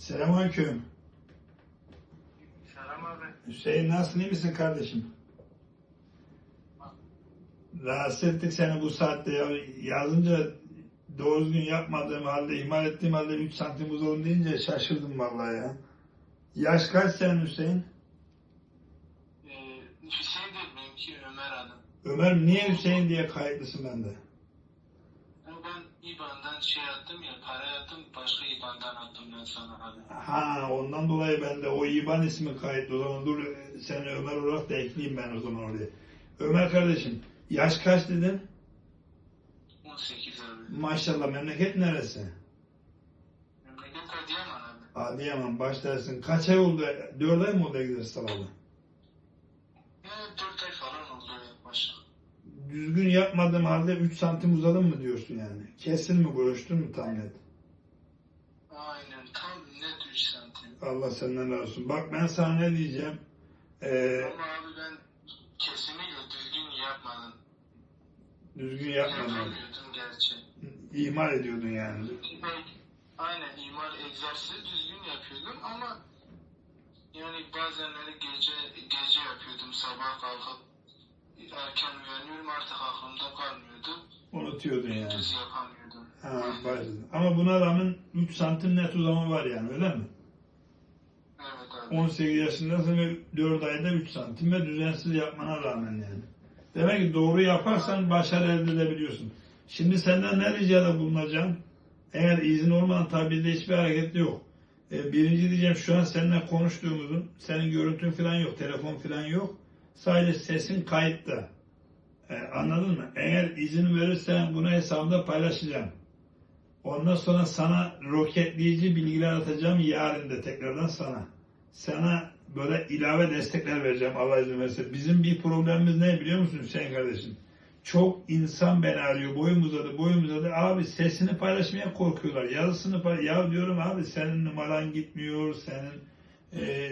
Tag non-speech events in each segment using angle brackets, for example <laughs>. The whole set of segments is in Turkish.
Selamünaleyküm. Selam abi. Hüseyin nasılsın iyi misin kardeşim? Rahatsız ettik seni bu saatte ya. Yazınca doğru düzgün yapmadığım halde, ihmal ettiğim halde 3 santim uzalım deyince şaşırdım vallahi ya. Yaş kaç senin Hüseyin? Ee, Hüseyin değil benimki Ömer adım. Ömer niye Hüseyin diye kayıtlısın bende? Ben İBAN'dan şey attım ya para attım başka İBAN'dan attım ben sana abi. Ha ondan dolayı bende o İban ismi kayıtlı. O zaman dur seni Ömer olarak da ekleyeyim ben o zaman oraya. Ömer kardeşim yaş kaç dedin? 18 abi. Maşallah memleket neresi? Memleket Adıyaman abi. Adıyaman baş dersin. Kaç ay oldu? Dört ay mı oldu egzersiz alalı? Yani 4 ay falan oldu yaklaşık. Düzgün yapmadığım halde 3 santim uzadım mı diyorsun yani? Kesin mi görüştün mü tam net? Aynen tam net 3 santim. Allah senden razı olsun. Bak ben sana ne diyeceğim. Ee, Ama abi ben kesinlikle düzgün yapmadım. düzgün. Yapamıyordum gerçi. İhmal ediyordun yani. Aynen imal egzersizi düzgün yapıyordum ama yani bazenleri gece gece yapıyordum sabah kalkıp erken uyanıyorum artık aklımda kalmıyordu. Unutuyordun yani. Düz yapamıyordum. Ha, başladın. Ama buna rağmen 3 santim net uzama var yani öyle mi? Evet abi. 18 yaşındasın ve 4 ayda 3 santim ve düzensiz yapmana rağmen yani. Demek ki doğru yaparsan başarı elde edebiliyorsun. Şimdi senden ne ricada bulunacağım? Eğer izin olmadan tabi bizde hiçbir hareket yok. E, birinci diyeceğim şu an seninle konuştuğumuzun, senin görüntün falan yok, telefon falan yok. Sadece sesin kayıtta. E, anladın mı? Eğer izin verirsen bunu hesabımda paylaşacağım. Ondan sonra sana roketleyici bilgiler atacağım yarın da tekrardan sana. Sana böyle ilave destekler vereceğim Allah izin verirse. Bizim bir problemimiz ne biliyor musun Hüseyin kardeşim? Çok insan beni arıyor. Boyum uzadı, boyum uzadı. Abi sesini paylaşmaya korkuyorlar. Yazısını pay Ya diyorum abi senin numaran gitmiyor, senin e,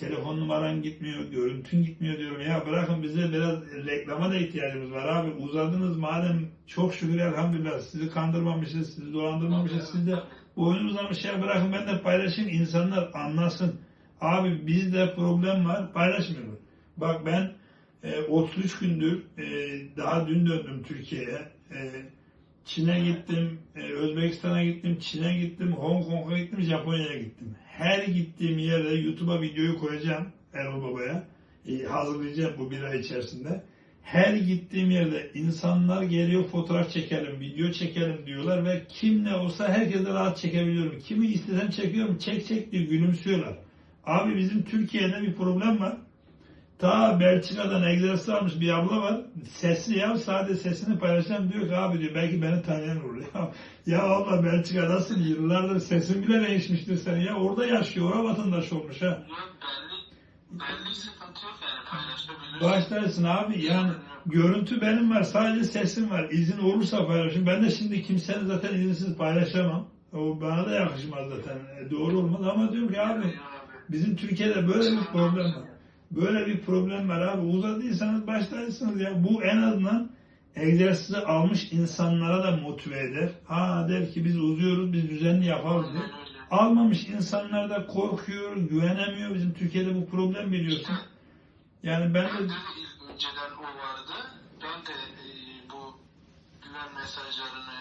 telefon numaran gitmiyor, görüntün gitmiyor diyorum. Ya bırakın bize biraz reklama da ihtiyacımız var abi. Uzadınız madem çok şükür elhamdülillah sizi kandırmamışız, sizi dolandırmamışız. Siz de boyunuz uzamış ya bırakın ben de paylaşayım insanlar anlasın. Abi bizde problem var paylaşmıyorlar. Bak ben e, 33 gündür e, daha dün döndüm Türkiye'ye. E, Çin'e gittim, e, Özbekistan'a gittim, Çin'e gittim, Hong Kong'a gittim, Japonya'ya gittim. Her gittiğim yere YouTube'a videoyu koyacağım Erol Baba'ya. E, hazırlayacağım bu bir ay içerisinde. Her gittiğim yerde insanlar geliyor fotoğraf çekelim, video çekelim diyorlar ve kim ne olsa herkese rahat çekebiliyorum. Kimi istesem çekiyorum, çek çek diyor, gülümsüyorlar. Abi bizim Türkiye'de bir problem var. Ta Belçika'dan egzersiz almış bir abla var. Sesli ya sadece sesini paylaşacağım diyor ki abi diyor belki beni tanıyan olur. <laughs> Ya, ya abla Belçika'dasın yıllardır sesin bile değişmiştir senin ya. Orada yaşıyor, orada vatandaş olmuş ha. Yok belli, belli. Başlarsın abi yani görüntü benim var sadece sesim var. İzin olursa paylaşın. Ben de şimdi kimsenin zaten izinsiz paylaşamam. O bana da yakışmaz zaten. E, doğru olmaz ama diyorum ki abi bizim Türkiye'de böyle bir problem var. Böyle bir problem var abi. Uzadıysanız başlarsınız ya. Bu en azından egzersizi almış insanlara da motive eder. Ha der ki biz uzuyoruz, biz düzenli. Aynen öyle. Almamış insanlar da korkuyor, güvenemiyor. Bizim Türkiye'de bu problem biliyorsun. Yani ben de önceden o vardı. Ben de e, bu güven mesajlarını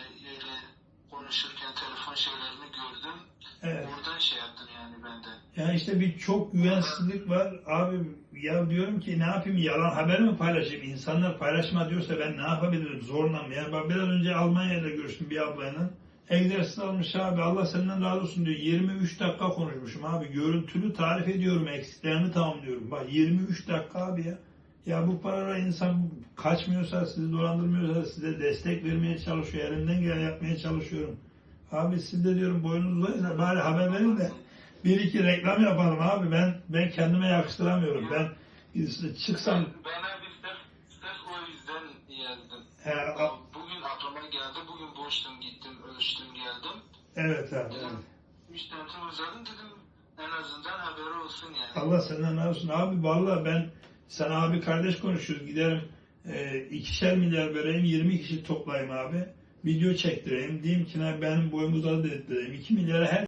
konuşurken telefon şeylerini gördüm. evet. Oradan şey yaptım yani ben de. Yani işte bir çok güvensizlik var. Abi ya diyorum ki ne yapayım yalan haber mi paylaşayım? İnsanlar paylaşma diyorsa ben ne yapabilirim? Zorla mı? Yani ben biraz önce Almanya'da görüştüm bir ablayla. Egzersiz almış abi Allah senden razı olsun diyor. 23 dakika konuşmuşum abi. Görüntülü tarif ediyorum. Eksiklerini tamamlıyorum. Bak 23 dakika abi ya. Ya bu paralara insan kaçmıyorsa, sizi dolandırmıyorsa size destek vermeye çalışıyor. Elimden gelen yapmaya çalışıyorum. Abi siz de diyorum boyunuz uzaysa bari haber verin de bir iki reklam yapalım abi. Ben ben kendime yakıştıramıyorum. Ben çıksam Bana bir sırf, sırf o yüzden yazdım. he, Bugün aklıma geldi. Bugün boştum gittim, ölçtüm geldim. evet abi. evet. Üç tane uzadım dedim. En azından haberi olsun yani. Allah senden razı olsun. Abi vallahi ben sen abi kardeş konuşuyoruz. Giderim e, ikişer milyar vereyim 20 kişi toplayayım abi. Video çektireyim. Diyeyim ki benim boyum uzadı dedireyim. 2 milyara her